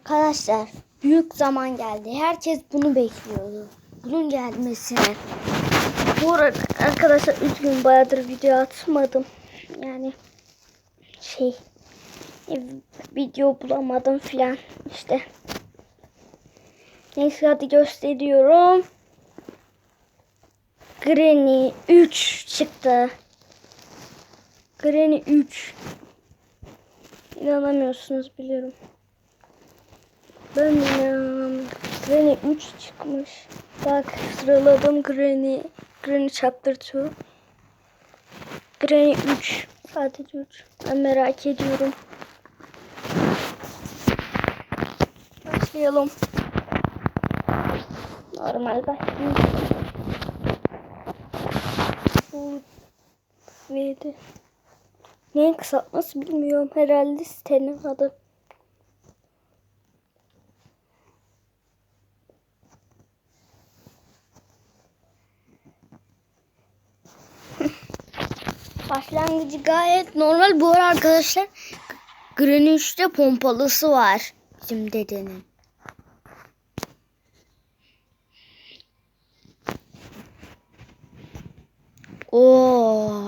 Arkadaşlar büyük zaman geldi. Herkes bunu bekliyordu. Bunun gelmesini. Bu arada arkadaşlar 3 gün bayağıdır video atmadım. Yani şey e, video bulamadım filan işte. Neyse hadi gösteriyorum. Granny 3 çıktı. Granny 3. İnanamıyorsunuz biliyorum. Ben de inanamıyorum. Granny 3 çıkmış. Bak sıraladım Granny. Granny Chapter 2. Granny 3. Sadece 3. Ben merak ediyorum. Başlayalım. Normal başlayalım. Bu neydi? Neyin kısaltması bilmiyorum. Herhalde sitenin adı. Başlangıcı gayet normal. Bu arada arkadaşlar Granny 3'te pompalısı var. Bizim dedenin. Oo.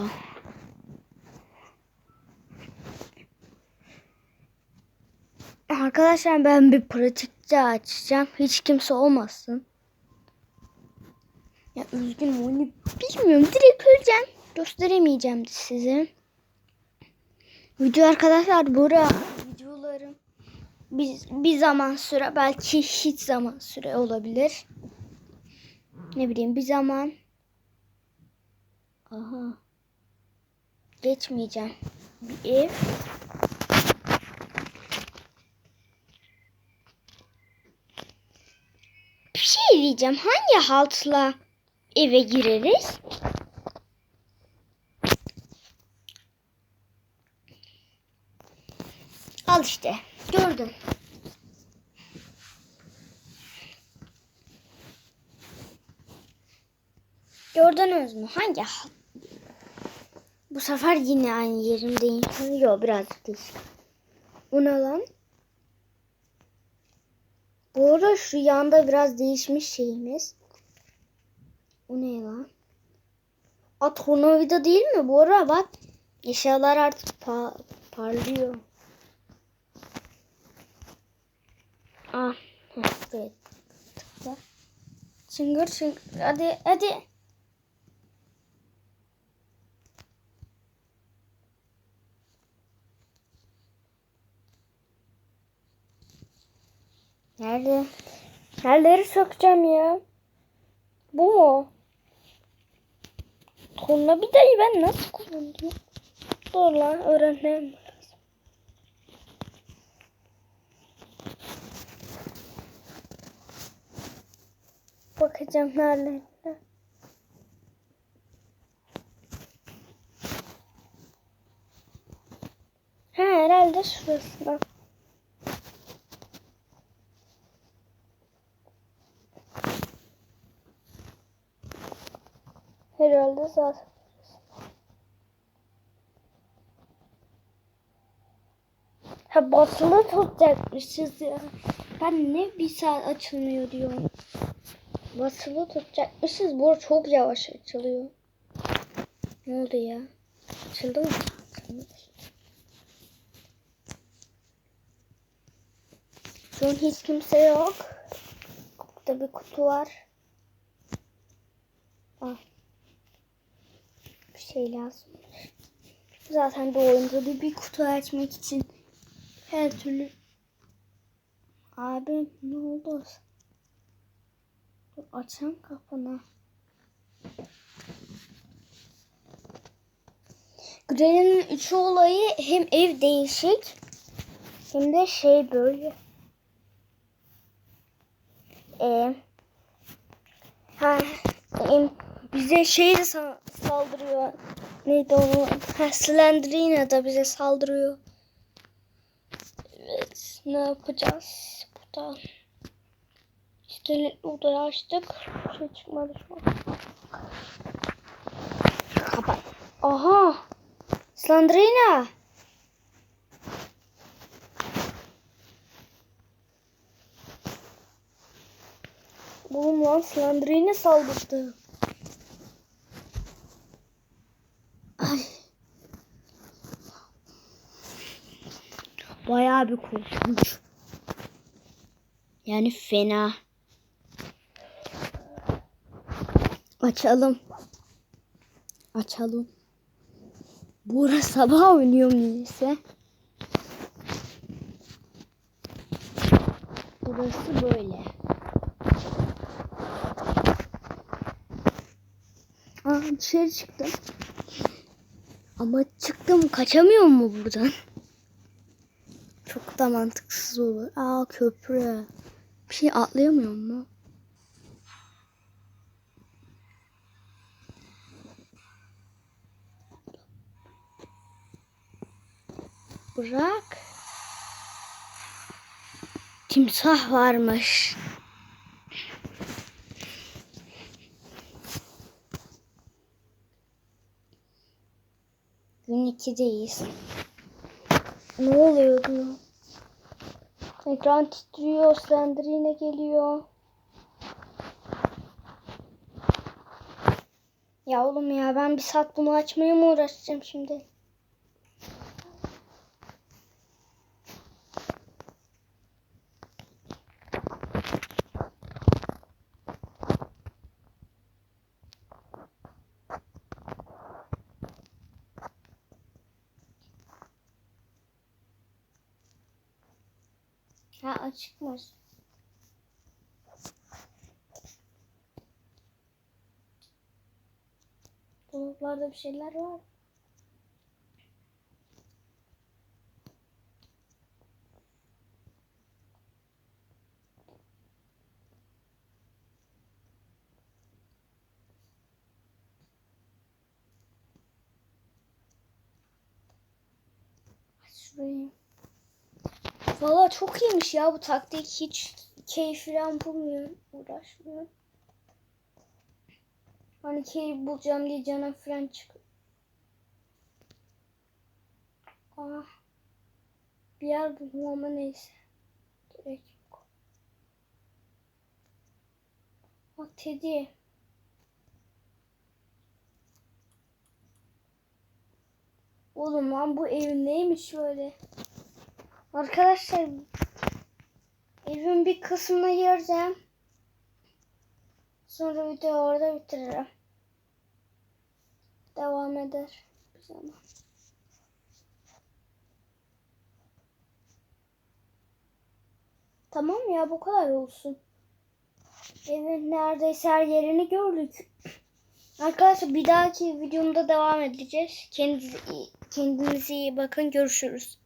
Arkadaşlar ben bir pratikte açacağım. Hiç kimse olmasın. Ya üzgünüm onu bilmiyorum. Direkt öleceğim. Gösteremeyeceğim size. Video arkadaşlar bura videolarım bir, bir zaman süre belki hiç zaman süre olabilir. Ne bileyim bir zaman Aha. Geçmeyeceğim. Bir ev. Bir şey diyeceğim. Hangi haltla eve gireriz? Al işte. Gördüm. Gördünüz mü? Hangi? Bu sefer yine aynı yerimdeyim. Yok biraz değil. Bu ne lan? Bu arada şu yanda biraz değişmiş şeyimiz. Bu ne lan? A tornavida değil mi? Bu arada bak eşyalar artık pa parlıyor. Ah, evet. Tıkla. Çıngır çıngır. Hadi hadi. Nerede? Nereleri sökeceğim ya? Bu mu? Tornavidayı ben nasıl kullanıyorum? Dur lan öğrenmem Bakacağım nerelerinde. Ha herhalde şurasında. Herhalde zaten. Ha basılı tutacakmışız ya. Ben ne bir saat açılmıyor diyorum. Basılı tutacakmışız. Bu çok yavaş açılıyor. Ne oldu ya? Açıldı mı? Şu an hiç kimse yok. Burada bir kutu var. Ah bir şey lazım. Zaten bu oyunda bir, bir kutu açmak için her türlü Abi ne oldu? Dur, açan kapını. Granny'nin üçü olayı hem ev değişik hem de şey böyle. Ee, ha, em, bize şey de sa- saldırıyor. Neydi o? Ha, Slenderina da bize saldırıyor. Evet, ne yapacağız burada? İşte odayı açtık. Bir şey çıkmadı şu an. Kapat. Aha! Slenderina! Oğlum lan Slender'ine saldırdı. Ay. Bayağı bir korkunç. Yani fena. Açalım. Açalım. Burası sabah oynuyorum neyse. Burası böyle. Aa dışarı çıktım. Ama çıktım kaçamıyor mu buradan? Çok da mantıksız olur. Aa köprü. Bir şey atlayamıyor mu? Bırak. Timsah varmış. Gün 2'deyiz. Ne oluyordu? Ekran titriyor, Slender yine geliyor. Ya oğlum ya ben bir saat bunu açmaya mı uğraşacağım şimdi? Ha açıkmış. Dolaplarda bir şeyler var. Şurayı. Valla çok iyiymiş ya bu taktik. Hiç keyif falan bulmuyorum. Uğraşmıyorum. Hani keyif bulacağım diye canım falan çık. Ah. Bir yer buldum ama neyse. Gerek yok. Bak Teddy. Oğlum lan bu ev neymiş böyle? Arkadaşlar evin bir kısmını gireceğim. Sonra videoyu orada bitiririm. Devam eder bir zaman. Tamam ya bu kadar olsun. Evin neredeyse her yerini gördük. Arkadaşlar bir dahaki videomda devam edeceğiz. Kendinize iyi, kendinize iyi bakın. Görüşürüz.